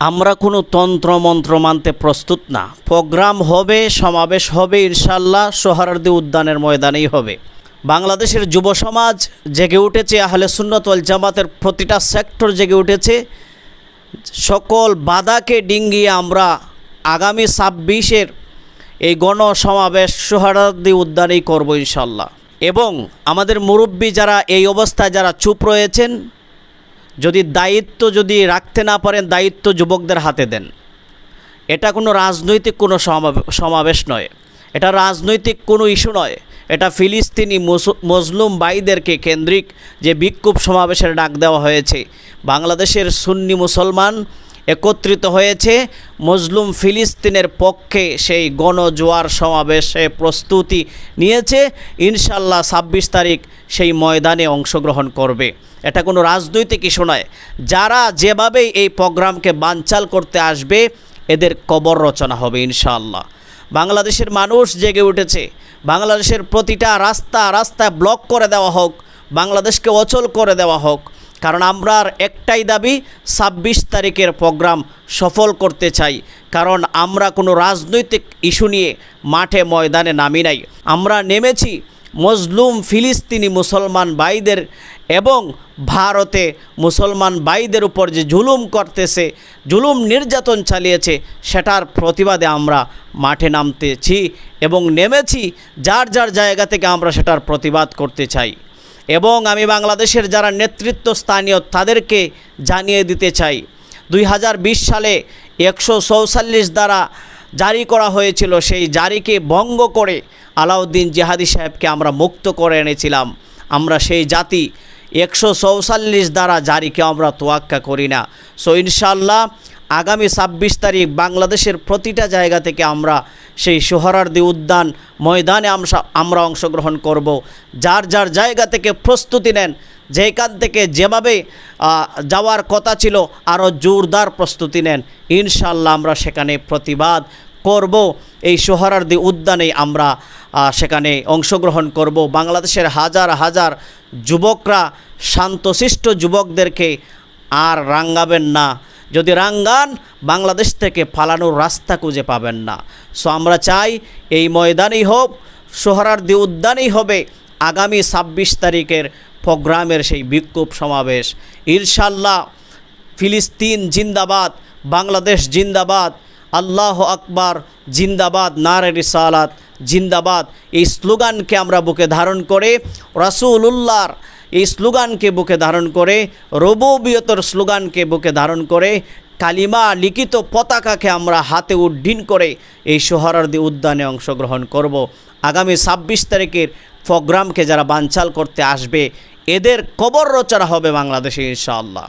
আমরা কোনো তন্ত্র মন্ত্র মানতে প্রস্তুত না। প্রোগ্রাম হবে, সমাবেশ হবে ইনশাল্লাহ সোহারার্দি উদ্যানের ময়দানেই হবে। বাংলাদেশের যুব সমাজ জেগে উঠেছে, আহলে সুন্নত ওয়াল জামাতের প্রতিটা সেক্টর জেগে উঠেছে। সকল বাধাকে ডিঙ্গিয়ে আমরা আগামী ছাব্বিশের এই গণসমাবেশ সোহারার্দি উদ্যানেই করব ইনশাল্লাহ এবং আমাদের মুরব্বী যারা এই অবস্থায় যারা চুপ রয়েছেন যদি দায়িত্ব যদি রাখতে না পারেন, দায়িত্ব যুবকদের হাতে দেন। এটা কোনো রাজনৈতিক কোনো সমাবে- সমাবেশ নয়। এটা রাজনৈতিক কোনো ইস্যু নয়। এটা ফিলিস্তিনি মজলুম বাইদেরকে কেন্দ্রিক যে বিক্ষোভ সমাবেশের ডাক দেওয়া হয়েছে। বাংলাদেশের সুন্নি মুসলমান একত্রিত হয়েছে। মজলুম ফিলিস্তিনের পক্ষে সেই গণজোয়ার সমাবেশে প্রস্তুতি নিয়েছে। ইনশাল্লাহ ছাব্বিশ তারিখ সেই ময়দানে অংশগ্রহণ করবে। এটা কোনো রাজনৈতিক ইস্যু নয়। যারা যেভাবে এই প্রোগ্রামকে বানচাল করতে আসবে, এদের কবর রচনা হবে ইনশাআল্লাহ। বাংলাদেশের মানুষ জেগে উঠেছে। বাংলাদেশের প্রতিটা রাস্তা রাস্তায় ব্লক করে দেওয়া হোক, বাংলাদেশকে অচল করে দেওয়া হোক কারণ আমরা আর একটাই দাবি, ছাব্বিশ তারিখের প্রোগ্রাম সফল করতে চাই। কারণ আমরা কোনো রাজনৈতিক ইস্যু নিয়ে মাঠে ময়দানে নামি নাই। আমরা নেমেছি মজলুম ফিলিস্তিনি মুসলমান ভাইদের এবং ভারতে মুসলমান ভাইদের উপর যে জুলুম করতেছে, জুলুম নির্যাতন চালিয়েছে, সেটার প্রতিবাদে আমরা মাঠে নামতেছি এবং নেমেছি। যার যার জায়গা থেকে আমরা সেটার প্রতিবাদ করতে চাই। এবং আমি বাংলাদেশের যারা নেতৃত্ব স্থানীয় তাদেরকে জানিয়ে দিতে চাই। দুই হাজার বিশ সালে একশো দ্বারা জারি করা হয়েছিল, সেই জারিকে ভঙ্গ করে আলাউদ্দিন জিহাদি সাহেবকে আমরা মুক্ত করে এনেছিলাম। আমরা সেই জাতি একশো চৌচল্লিশ দ্বারা জারিকে আমরা তোয়াক্কা করি না। সো ইনশাল্লাহ আগামী ছাব্বিশ তারিখ বাংলাদেশের প্রতিটা জায়গা থেকে আমরা সেই সোহরার্দি উদ্যান ময়দানে আমরা অংশগ্রহণ করব। যার যার জায়গা থেকে প্রস্তুতি নেন, যেখান থেকে যেভাবে যাওয়ার কথা ছিল, আরও জোরদার প্রস্তুতি নেন ইনশাল্লাহ আমরা সেখানে প্রতিবাদ করব। এই সোহরার্দি উদ্যানে আমরা সেখানে অংশগ্রহণ করব। বাংলাদেশের হাজার হাজার যুবকরা, শান্তশিষ্ট যুবকদেরকে আর রাঙ্গাবেন না। যদি রাঙ্গান বাংলাদেশ থেকে পালানোর রাস্তা খুঁজে পাবেন না। সো আমরা চাই এই ময়দানেই হোক সোহরার্দি উদ্যানেই হবে, আগামী ছাব্বিশ তারিখের প্রোগ্রামের সেই বিক্ষোভ সমাবেশ। ইনশাল্লাহ ফিলিস্তিন জিন্দাবাদ, বাংলাদেশ জিন্দাবাদ, আল্লাহ আকবার, জিন্দাবাদ নারে রিসালাত, জিন্দাবাদ। এই স্লোগানকে আমরা বুকে ধারণ করে রাসুলুল্লাহর এই স্লোগানকে বুকে ধারণ করে রববিয়তর স্লোগানকে বুকে ধারণ করে, কালিমা লিখিত পতাকাকে আমরা হাতে উড্ডীন করে এই সোহরার্দি উদ্যানে অংশগ্রহণ করব। আগামী ছাব্বিশ তারিখের প্রোগ্রামকে যারা বানচাল করতে আসবে, এদের কবর রচনা হবে বাংলাদেশে, ইনশাআল্লাহ।